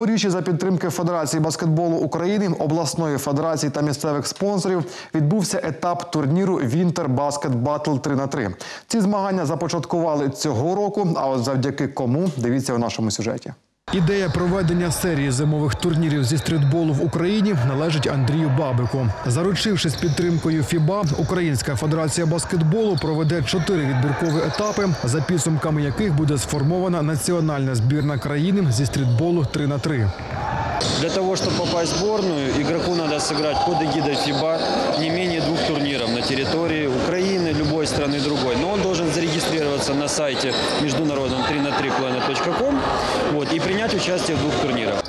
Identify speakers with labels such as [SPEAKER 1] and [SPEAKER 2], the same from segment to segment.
[SPEAKER 1] Річі за підтримки Федерації баскетболу України, обласної федерації та місцевих спонсорів відбувся етап турніру Вінтер Баскет Батл 3 на 3 Ці змагання започаткували цього року. А от завдяки кому дивіться у нашому сюжеті. Ідея проведення серії зимових турнірів зі стрітболу в Україні належить Андрію Бабику. Заручившись підтримкою ФІБА, Українська федерація баскетболу проведе чотири відбіркові етапи, за підсумками яких буде сформована національна збірна країни зі стрітболу 3 на 3
[SPEAKER 2] Для того, чтобы попасть в сборную, игроку надо сыграть под эгидой ФИБА не менее двух турниров на территории Украины, любой страны другой. Но он должен зарегистрироваться на сайте международном 3 на 3 planet.com вот, и принять участие в двух турнирах.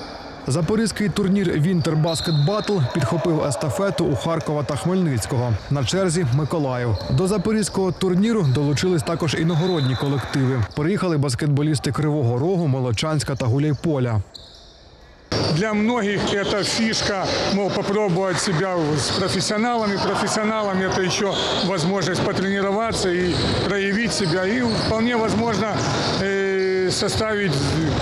[SPEAKER 1] Запорізький турнір Вінтер Баскет Батл підхопив естафету у Харкова та Хмельницького. На черзі Миколаїв. До запорізького турніру долучились також іногородні колективи. Приїхали баскетболісти Кривого Рогу, Молочанська та Гуляйполя.
[SPEAKER 3] Для многих это фишка, мол, попробовать себя с профессионалами. Профессионалам это еще возможность потренироваться и проявить себя. И вполне возможно э, составить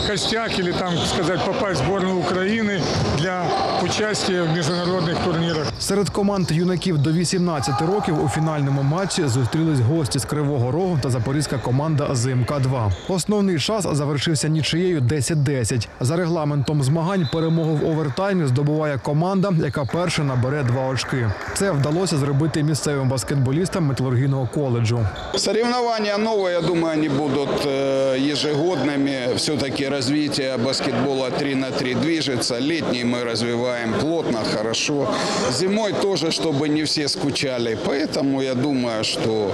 [SPEAKER 3] костяк или там сказать попасть в сборную Украины для участия в международных турнирах.
[SPEAKER 1] Серед команд юнаків до 18 років у фінальному матчі зустрілись гості з Кривого Рогу та запорізька команда ЗМК 2 Основний час завершився нічиєю 10-10. За регламентом змагань перемогу в овертаймі здобуває команда, яка перша набере два очки. Це вдалося зробити місцевим баскетболістам металургійного коледжу.
[SPEAKER 4] Соревнования новые, я думаю, они будут э, ежегодными. Все-таки развитие баскетбола 3 на 3 движется. Летний мы развиваем плотно, хорошо. Зимой тоже, чтобы не все скучали. Поэтому я думаю, что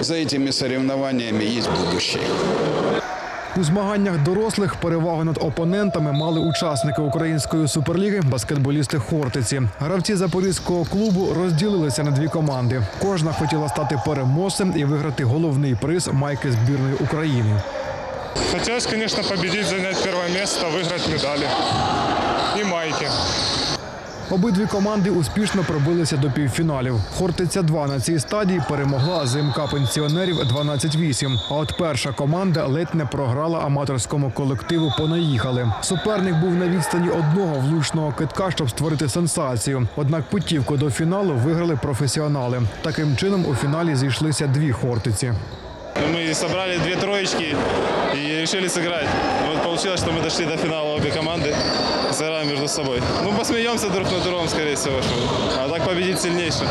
[SPEAKER 4] за этими соревнованиями есть будущее.
[SPEAKER 1] У змаганнях дорослих перевагу над опонентами мали учасники української суперліги баскетболісти Хортиці. Гравці запорізького клубу розділилися на дві команди. Кожна хотіла стати переможцем і виграти головний приз майки збірної України.
[SPEAKER 5] Хотелось, конечно, победить, занять первое место, выиграть медали и майки.
[SPEAKER 1] Обидві команди успішно пробилися до півфіналів. Хортиця 2 на цій стадії перемогла ЗМК пенсіонерів 12-8. А от перша команда ледь не програла аматорському колективу Понаїхали. Суперник був на відстані одного влучного китка, щоб створити сенсацію. Однак путівку до фіналу виграли професіонали. Таким чином у фіналі зійшлися дві хортиці.
[SPEAKER 6] Мы собрали две троечки и решили сыграть. Вот получилось, что мы дошли до финала обе команды, сыграем между собой. Ну, посмеемся друг над другом, скорее всего. Что. А так победить сильнейший.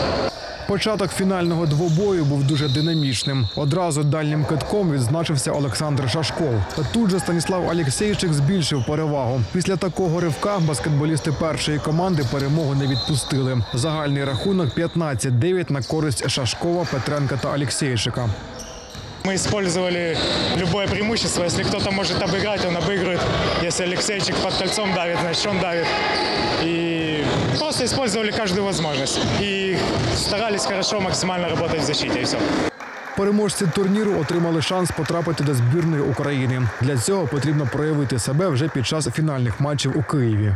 [SPEAKER 1] Початок фінального двобою був дуже динамічним. Одразу дальнім китком відзначився Олександр Шашков. Тут же Станіслав Алєксейчик збільшив перевагу. Після такого ривка баскетболісти першої команди перемогу не відпустили. Загальний рахунок 15-9 на користь Шашкова, Петренка та Алєксейчика.
[SPEAKER 5] Мы использовали любое преимущество. Если кто-то может обыграть, он обыгрывает. Если Алексейчик под кольцом давит, значит он давит. И просто использовали каждую возможность. И старались хорошо максимально работать в защите, и все.
[SPEAKER 1] Переможці турніру отримали шанс потрапити до збірної України. Для цього потрібно проявити себе вже під час фінальних матчів у Києві.